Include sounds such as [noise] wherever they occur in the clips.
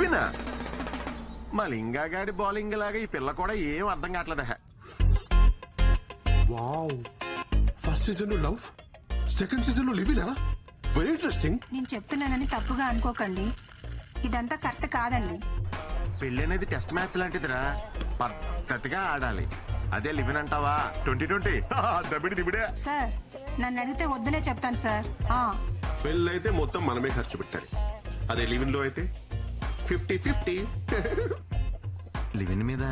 లివినా మా లింగాగాడి బౌలింగ్ లాగా ఈ పిల్ల కూడా ఏం అర్థం కావట్లేదు. హే. వావ్. ఫస్ట్ సీజన్లో లవ్ సెకండ్ సీజన్లో లివినా? వెరీ ఇంట్రెస్టింగ్ నేను చెప్తున్నానని తప్పుగా అనుకోకండి. ఇదంతా కరెక్ట్ కాదండి. పెళ్ళి అనేది టెస్ట్ మ్యాచ్ లాంటిదిరా. పద్ధతిగా ఆడాలి. అదే లివిన్ అంటావా? Twenty twenty. [laughs] దబిడి దిబిడే. సార్ నన్ను అడిగితే వద్దనే చెప్తాను సార్. ఆ, పెళ్ళి అయితే మొత్తం మనమే ఖర్చు పెట్టాలి. అదే లివిన్లో అయితే ఫిఫ్టీ ఫిఫ్టీ. లివిన్ మీద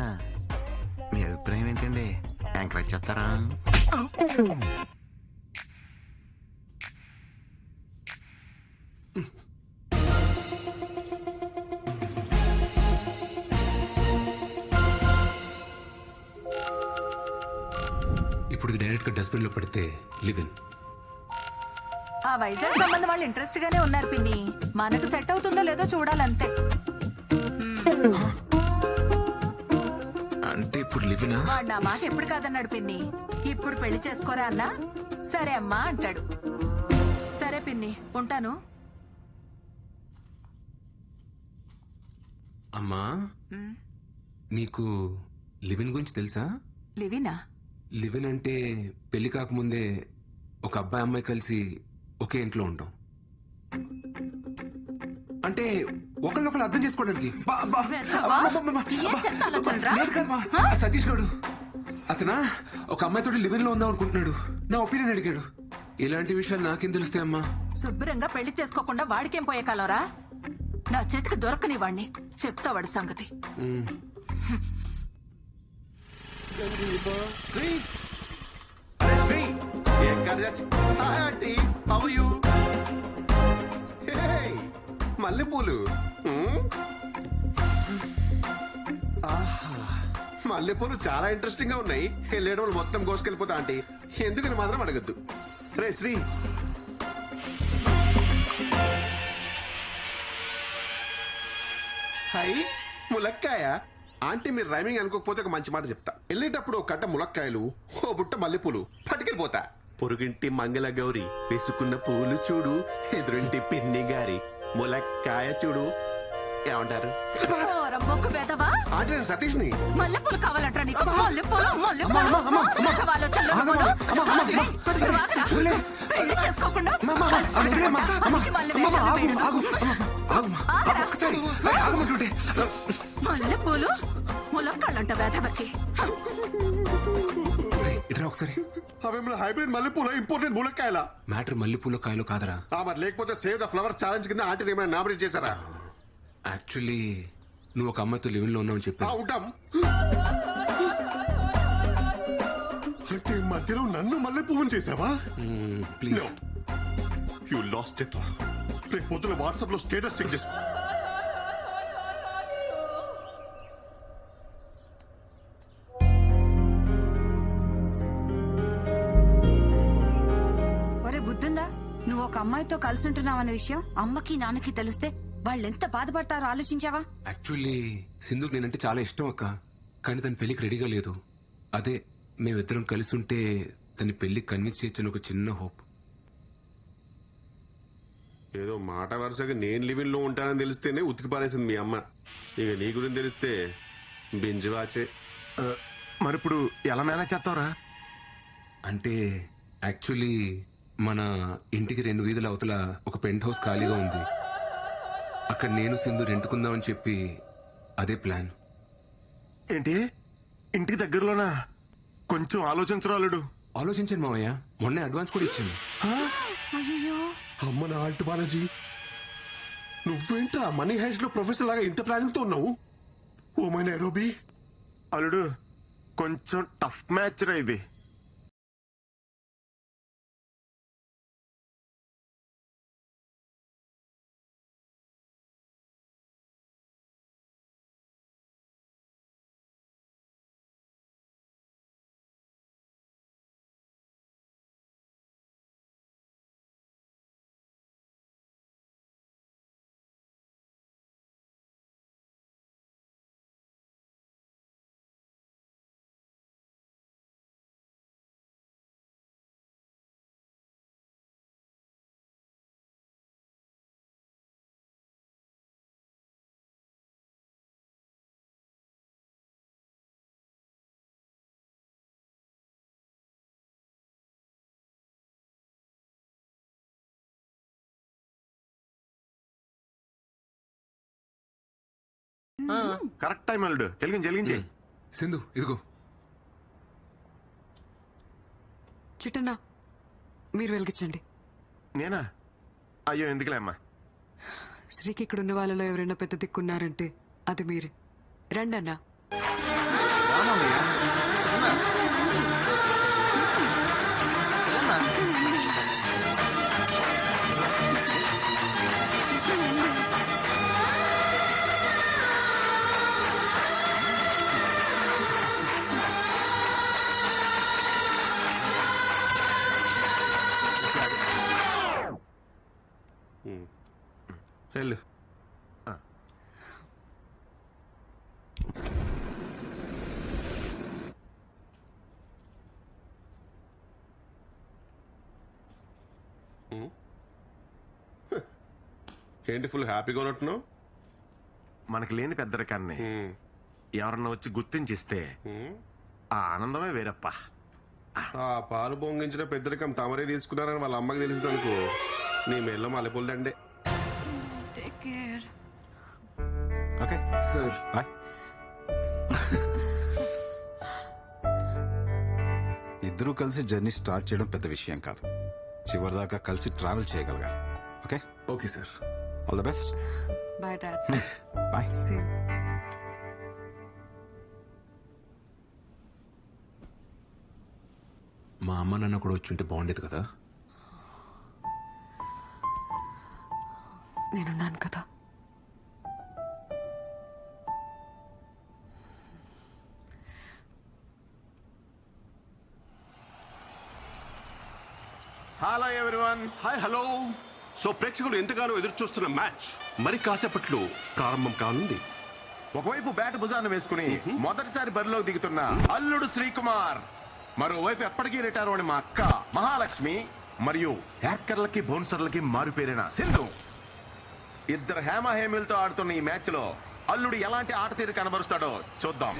మీ అభిప్రాయం ఏంటండి? ఎంకరేజ్ చేస్తారా ఇప్పుడు ఇది డైరెక్ట్గా డస్ట్బిన్లో పెడితే లివిన్. ఆ వైజాగ్ సంబంధం వాళ్ళు ఇంట్రెస్ట్ గానే ఉన్నారు పిన్ని. మనకు సెట్ అవుతుందో లేదో చూడాలంతే. అంటే ఇప్పుడు లివినా? వాడు నా మాట ఎప్పుడు కాదన్నాడు పిన్ని. ఇప్పుడు పెళ్ళి చేసుకోరా అన్నా? సరే అమ్మా అంటాడు. సరే పిన్ని ఉంటాను. అమ్మా నీకు లివిన్ గురించి తెలుసా? లివినా? లివిన్ అంటే పెళ్ళి కాకముందే ఒక అబ్బాయి అమ్మాయి కలిసి ఒకే ఇంట్లో ఉంటాం. అంటే ఒకరినొకరు అర్థం చేసుకోవడానికి? లేదు సతీష్ గారు అతనా? ఒక అమ్మాయితో లివిన్లో ఉందాం అనుకుంటున్నాడు. నా ఒపీనియన్ అడిగాడు. ఇలాంటి విషయాలు నాకేం తెలుస్తాయి అమ్మా? శుభ్రంగా పెళ్ళి చేసుకోకుండా వాడికేం పోయే కాలరా? నా చేతికి దొరకని వాణ్ణి చెప్తా వాడి సంగతి. శ్రీ. శ్రీ. ఏం కార్యాచి హాయ్ ఆంటీ హౌ యు మల్లెపూలు? ఆహా మల్లెపూలు చాలా ఇంట్రెస్టింగ్గా ఉన్నాయి. వెళ్ళేడు వాళ్ళు మొత్తం కోసుకెళ్ళిపోతా ఆంటీ. ఎందుకని మాత్రం అడగద్దు. రే శ్రీ. హై ములక్కాయ. ఆంటీ మీరు రైమింగ్ అనుకోకపోతే ఒక మంచి మాట చెప్తా. వెళ్ళేటప్పుడు ఒక కట్ట ములక్కాయలు ఓ బుట్ట మల్లెపూలు పట్టుకెళ్ళిపోతా. పొరుగింటి మంగళ గౌరి వేసుకున్న పూలు చూడు ఎదురింటి పిన్నిగా ములక్కాయ చూడు. ఏమంటారు? మొక్కు వెధవా ఆంటీ నేను సతీష్ని మల్లెపూలు కావాలంటారా నీకు. మల్లెపూలు. పెళ్ళి చేసుకోకుండా ములక్కాళ్ళంట వేధవకి. ఏయ్, ఇటురా ఒకసారి. అవి హైబ్రిడ్ మల్లెపూల ఇంపోర్టెడ్ ములక్కాయల? మ్యాటర్ మల్లెపూల కాయలు కాదరా. ఆ మరి లేకపోతే సేవ్ ద ఫ్లవర్ ఛాలెంజ్ కింద ఆంటీ ఏమైనా నామినేట్ చేశారా? యాక్చువల్లీ నువ్వు ఒక అమ్మాయితో లివిన్లో ఉన్నావని ఆ, చెప్పాను ఉంటాం. అంటే మధ్యలో నన్ను మల్లె పువ్వుని చేసావా ప్లీజ్ యు లాస్ట్ ఇట్ రేపు పొద్దున వాట్సాప్లో స్టేటస్ చెక్ చేసుకో. అమ్మాయితో కలిసి ఉంటున్నావన్న విషయం అమ్మకి నాన్నకి తెలిస్తే వాళ్ళు ఎంత బాధపడతారో ఆలోచించావా? యాక్చువల్లీ సింధుకు నేనంటే చాలా ఇష్టం అక్క. కానీ తన పెళ్ళికి రెడీగా లేదు. అదే మేమిద్దరం కలిసి ఉంటే తన పెళ్ళి కన్విన్స్ చేయొచ్చని ఒక చిన్న హోప్ ఏదో మాట వరుసగా నేను లివింగ్లో ఉంటానని తెలిస్తేనే ఉతికి పారేసింది మీ అమ్మ. ఇక నీ గురించి తెలిస్తే బింజు వాచే. మరి ఇప్పుడు ఎలా మేనేజ్ చేస్తావురా? అంటే యాక్చువల్లీ మన ఇంటికి రెండు వీధుల అవతల ఒక పెంట్ హౌస్ ఖాళీగా ఉంది. అక్కడ నేను సింధు రెంటుకుందామని చెప్పి అదే ప్లాన్. ఏంటి? ఇంటికి దగ్గరలోనా? కొంచెం ఆలోచించరాలుడు ఆలోచించాను మావయ్య. మొన్నే అడ్వాన్స్ కూడా ఇచ్చాను అయ్యో అమ్మ నా ఆల్ట్ బాలాజీ. నువ్వేంట్రా మనీ హైస్ట్లో ప్రొఫెసర్ లాగా ఇంత ప్లానింగ్తో ఉన్నావు? Oh my Nairobi. అల్లుడు కొంచెం టఫ్ మ్యాచ్ రా ఇది. కరెక్ట్ టైం అల్లుడు. వెలిగించి వెలిగించి సింధు ఇదిగో. చిట్టన్నా మీరు వెలిగించండి. నేనా? అయ్యో ఎందుకులే అమ్మా? శ్రీకి ఇక్కడ ఉన్న వాళ్ళలో ఎవరైనా పెద్ద దిక్కున్నారంటే అది మీరే. రండి అన్నా ఏంటి ఫుల్ హ్యాపీగా ఉన్నట్టున్నావు? మనకి లేని పెద్దరికాన్ని ఎవరన్నా వచ్చి గుర్తించిస్తే ఆ ఆనందమే వేరప్ప. ఆ. పాలు పొంగించిన పెద్దరికం తమరే తీసుకున్నారని వాళ్ళ అమ్మకి తెలిసింది అనుకో నీ మెల్ల మల్లెపూలదండే ఓకే. సార్ బాయ్ ఇద్దరూ కలిసి జర్నీ స్టార్ట్ చేయడం పెద్ద విషయం కాదు. చివరిదాకా కలిసి ట్రావెల్ చేయగలగాలి. Okay okay sir all the best bye dad bye same మా అమ్మ నాన్న కూడా వచ్చి ఉంటే బాగుండేది కదా? నేనున్నాను కదా. ఎవ్రీవన్ హాయ్ హలో సో ప్రేక్షకులు ఎంతగానో ఎదురు చూస్తున్న మ్యాచ్ మరి కాసేపట్లో ప్రారంభం కానుంది. ఒకవైపు బ్యాట్ భుజాన్ని వేసుకుని మొదటిసారి బరిలోకి దిగుతున్న అల్లుడు శ్రీకుమార్ మరోవైపు ఎప్పటికీ రిటైర్ అని మా అక్క మహాలక్ష్మి మరియు హ్యాకర్లకి బౌన్సర్లకి మారుపేరిన సింధు. ఇద్దరు హేమ హేమిలతో ఆడుతున్న ఈ మ్యాచ్లో అల్లుడు ఎలాంటి ఆట తీరు కనబరుస్తాడో చూద్దాం.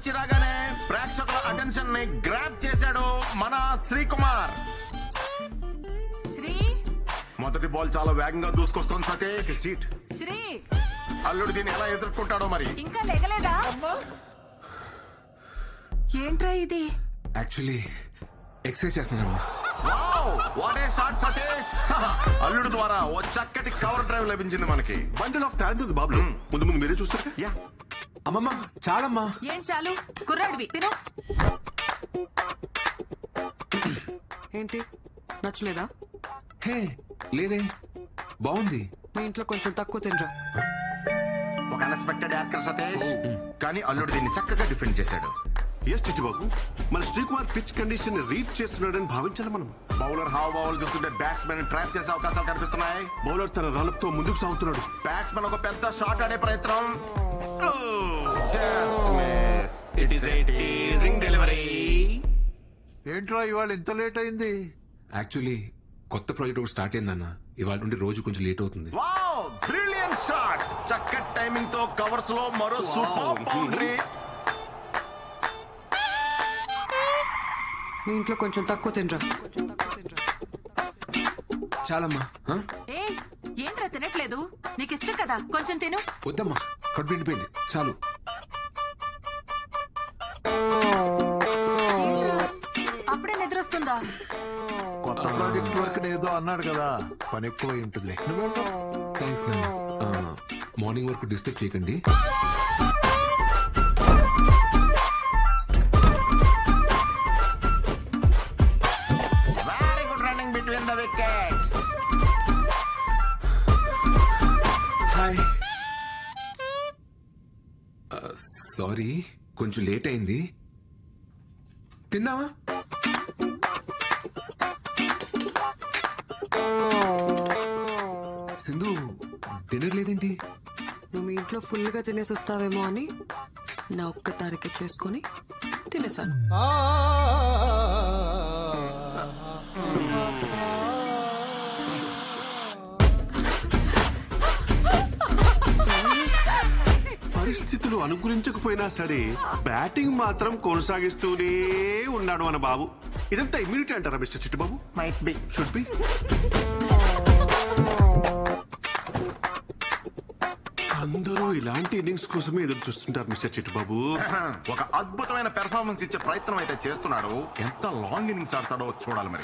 వచ్చి రాగానే ప్రేక్షకుల అటెన్షన్ని గ్రాప్ చేశాడు మన శ్రీకుమార్. శ్రీ? మొదటి బాల్ చాలా వేగంగా దూసుకొస్తుంది సతీష్. సీట్ శ్రీ? అల్లుడు దీన్ని ఎలా ఎదుర్కొంటాడో మరి. ఇంకా లేగలేదా? ఏంట్రా ఇది? Actually exercise చేస్తున్నానమ్మా. Wow what a shot Satish. [laughs] అల్లుడు ద్వారా ఓ చక్కటి కవర్ డ్రైవ్ లభించింది మనకి. బండిల్ ఆఫ్ టాలెంట్ ఉంది బాబు ముందు ముందు మీరే చూస్తారు యా అమ్మమ్మ చాలమ్మా. ఏం చాలు? కుర్రాడివి తిను. ఏంటి? నచ్చలేదా? హే లేదే. బాగుంది. మీ ఇంట్లో కొంచెం తక్కువ తినరా? ఒక అన్ఎక్స్పెక్టెడ్ యాక్టర్ సతీష్. కానీ అల్లుడు దీన్ని చక్కగా డిఫెండ్ చేశాడు. ఎస్ చిట్టుబాబు మన శ్రీకుమార్ పిచ్ కండిషన్ రీడ్ చేస్తున్నాడని భావించాలి మనం. బౌలర్ హావ్ బౌల్ చూస్తుంటే బ్యాట్స్మెన్ ట్రాప్ చేసే అవకాశాలు కనిపిస్తున్నాయి. బౌలర్ తన రన్అప్తో ముందుకు సాగుతున్నాడు. బ్యాట్స్మెన్ ఒక పెద్ద షాట్ ఆడే ప్రయత్నం. It is a teasing delivery ఏంట్రా ఇవాళ ఇంత లేట్ అయింది? యాక్చువల్లీ కొత్త ప్రాజెక్ట్ ఒకటి స్టార్ట్ అయిందన్న. ఇవాళ నుండి రోజు కొంచెం లేట్ అవుతుంది. వావ్ బ్రిలియంట్ షాట్ చక్కటి టైమింగ్తో కవర్స్లో మరో సూపర్ బౌండరీ మీ ఇంట్లో కొంచెం తక్కువ తినరా? చాలమ్మా? ఏ ఏంట్రా తినట్లేదు? నీకు ఇష్టం కదా కొంచెం తిను. వద్దమ్మా కడుపు నిండిపోయింది చాలు. అప్పుడే నిద్రొస్తుందా కొత్త ప్రాజెక్ట్ వర్క్ ఏదో అన్నాడు కదా పని ఎక్కువ ఉంటుంది. థ్యాంక్స్ నాన్న. మార్నింగ్ వరకు డిస్టర్బ్ చేయకండి కొంచెం లేట్ అయింది. తిందామా? సింధు డిన్నర్ లేదేంటి? నువ్వు మీ ఇంట్లో ఫుల్గా తినేసి వస్తావేమో అని నా ఒక్క తారీఖు చేసుకొని తినేసాను. పరిస్థితులు అనుకూలించకపోయినా సరే బ్యాటింగ్ మాత్రం కొనసాగిస్తూనే ఉన్నాడు మన బాబు. ఇదంతా ఇమ్యూనిటీ అంటారా mister Chittubabu? Might be should be అందరూ ఇలాంటి ఇన్నింగ్స్ కోసమే ఎదురు చూస్తుంటారు మిస్టర్ చిట్టుబాబు. [clears throat] ఒక అద్భుతమైన పెర్ఫార్మెన్స్ ఇచ్చే ప్రయత్నం అయితే చేస్తున్నాడు. ఎంత లాంగ్ ఇన్నింగ్స్ ఆడతాడో చూడాలి మరి.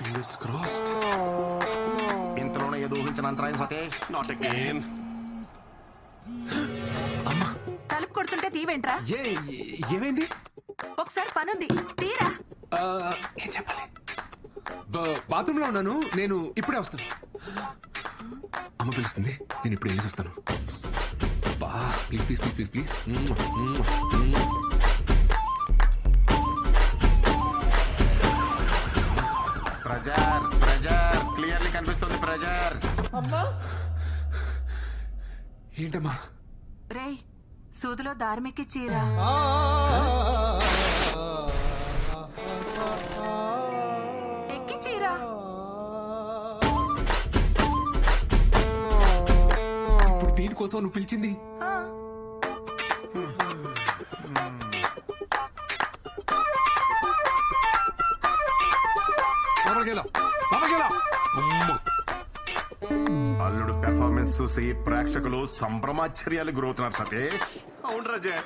ఇంతలోనే ఏదో ఊహించిన అంతరాయం సతీష్. Not again తీవేంట్రా? ఏమైంది? ఒకసారి పనుంది. తీరా? ఏం చెప్పాలి? బాత్రూమ్లో ఉన్నాను నేను ఇప్పుడే వస్తాను. అమ్మ పిలుస్తుంది నేను ఇప్పుడు వెళ్ళేసి వస్తాను బా please please please please please. Pressure pressure clearly కనిపిస్తుంది ప్రెజర్. ఏంటమ్మా? రేయ్ సూదిలో దార్మికి చీరా. ఎక్కి చీరా. ఇప్పుడు దీనికోసం నువ్వు పిలిచింది? ఆ, అల్లుడు పెర్ఫార్మెన్స్ చూసి ప్రేక్షకులు సంభ్రమాశ్చర్యాలు గురవుతున్నారు సతీష్. అవును రాజా.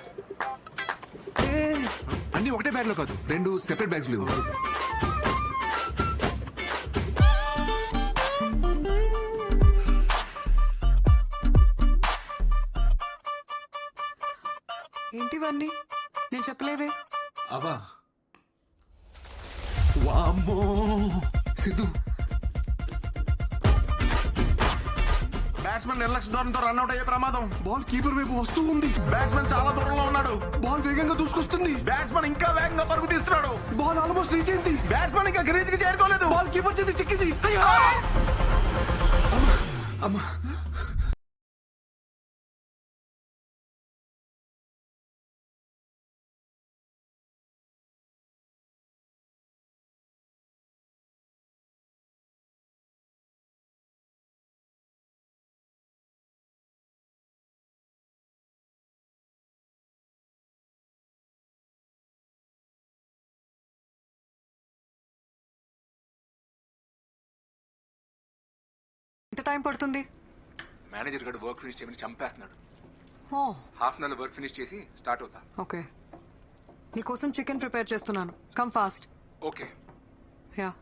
అన్ని ఒకటే బ్యాగ్లో కాదు రెండు సెపరేట్ బ్యాగ్స్ లేవు ఏంటివన్నీ నేను చెప్పలేదే అవా? వామ్మో! సిద్ధు బ్యాట్స్మెన్ నిర్లక్ష్య ధోరణితో రన్అట్ అయ్యే ప్రమాదం. బాల్ కీపర్ వైపు వస్తూ ఉంది. బ్యాట్స్మెన్ చాలా దూరంలో ఉన్నాడు. బాల్ వేగంగా దూసుకొస్తుంది. బ్యాట్స్మెన్ ఇంకా వేగంగా పరుగు తీస్తున్నాడు. బాల్ ఆల్మోస్ట్ రీచ్ అయింది. బ్యాట్స్మెన్ ఇంకా గ్రీజ్కి చేరుకోలేదు. బాల్ కీపర్ చేతి చిక్కింది. అమ్మా. ఎంత టైం పడుతుంది? మేనేజర్ గడు వర్క్ ఫినిష్ చేయమని చంపేస్తున్నాడు. ఓ. Half an hour work finish చేసి స్టార్ట్ అవుతా. ఓకే. నీకోసం చికెన్ ప్రిపేర్ చేస్తున్నాను. Come fast. ఓకే. యా.